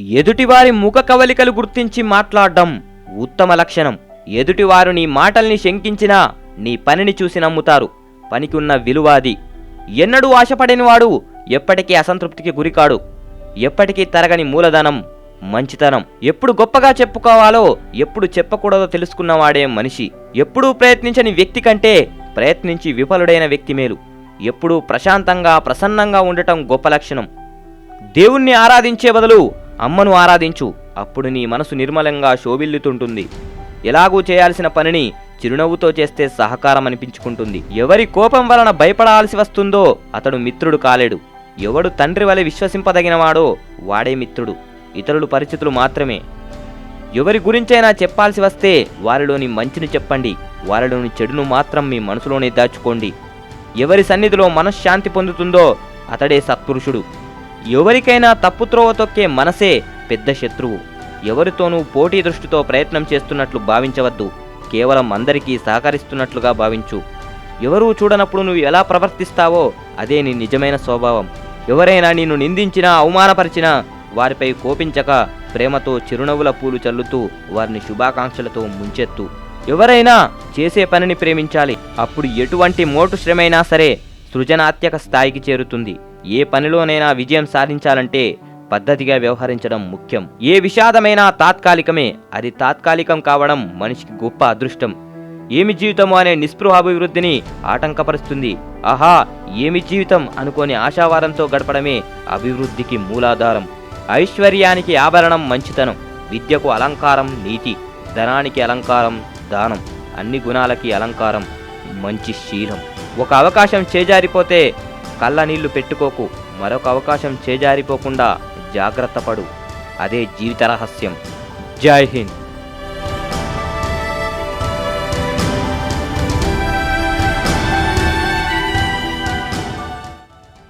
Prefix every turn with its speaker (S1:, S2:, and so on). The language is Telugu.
S1: ఎదుటివారి ముఖ కవలికలు గుర్తించి మాట్లాడడం ఉత్తమ లక్షణం. ఎదుటివారు నీ మాటల్ని శంకించినా నీ పనిని చూసి నమ్ముతారు. పనికి ఉన్న విలువ అది. ఎన్నడూ ఆశపడనివాడు ఎప్పటికీ అసంతృప్తికి గురికాడు. ఎప్పటికీ తరగని మూలధనం మంచితనం. ఎప్పుడు గొప్పగా చెప్పుకోవాలో ఎప్పుడు చెప్పకూడదో తెలుసుకున్నవాడే మనిషి. ఎప్పుడూ ప్రయత్నించని వ్యక్తి కంటే ప్రయత్నించి విఫలుడైన వ్యక్తి మేలు. ఎప్పుడూ ప్రశాంతంగా ప్రసన్నంగా ఉండటం గొప్ప లక్షణం. దేవుణ్ణి ఆరాధించే బదులు అమ్మను ఆరాధించు అప్పుడు నీ మనసు నిర్మలంగా శోభిల్లుతుంటుంది. ఎలాగూ చేయాల్సిన పనిని చిరునవ్వుతో చేస్తే సహకారం అనిపించుకుంటుంది ఎవరి కోపం వలన భయపడాల్సి వస్తుందో అతడు మిత్రుడు కాలేడు. ఎవడు తండ్రి వలె విశ్వసింపదగినవాడో వాడే మిత్రుడు. ఇతరులు పరిస్థితులు మాత్రమే. ఎవరి గురించైనా చెప్పాల్సి వస్తే వారిలోని మంచిని చెప్పండి. వారిలోని చెడును మాత్రం మీ మనసులోనే దాచుకోండి. ఎవరి సన్నిధిలో మనశ్శాంతి పొందుతుందో అతడే సత్పురుషుడు. ఎవరికైనా తప్పుత్రోవ తొక్కే మనసే పెద్ద శత్రువు. ఎవరితోనూ పోటీ దృష్టితో ప్రయత్నం చేస్తున్నట్లు భావించవద్దు. కేవలం అందరికీ సహకరిస్తున్నట్లుగా భావించు. ఎవరూ చూడనప్పుడు నువ్వు ఎలా ప్రవర్తిస్తావో అదే నీ నిజమైన స్వభావం. ఎవరైనా నిన్ను నిందించినా అవమానపరిచినా వారిపై కోపించక ప్రేమతో చిరునవ్వుల పూలు చల్లుతూ వారిని శుభాకాంక్షలతో ముంచెత్తు. ఎవరైనా చేసే పనిని ప్రేమించాలి. అప్పుడు ఎటువంటి మోటు శ్రమైనా సరే సృజనాత్మక స్థాయికి చేరుతుంది. ఏ పనిలోనైనా విజయం సాధించాలంటే పద్ధతిగా వ్యవహరించడం ముఖ్యం. ఏ విషాదమైనా తాత్కాలికమే అది తాత్కాలికం కావడం మనిషికి గొప్ప అదృష్టం. ఏమి జీవితం అనే నిస్పృహ అభివృద్ధిని ఆటంకపరుస్తుంది. ఆహా ఏమి జీవితం అనుకోని ఆశావారంతో గడపడమే అభివృద్ధికి మూలాధారం. ఐశ్వర్యానికి ఆభరణం మంచితనం విద్యకు అలంకారం నీతి ధనానికి అలంకారం దానం అన్ని గుణాలకి అలంకారం మంచి శీలం. ఒక అవకాశం చేజారిపోతే కళ్ళ నీళ్ళు పెట్టుకోకు. మరొక అవకాశం చేజారిపోకుండా జాగ్రత్త పడు. అదే జీవిత రహస్యం. జై హింద్.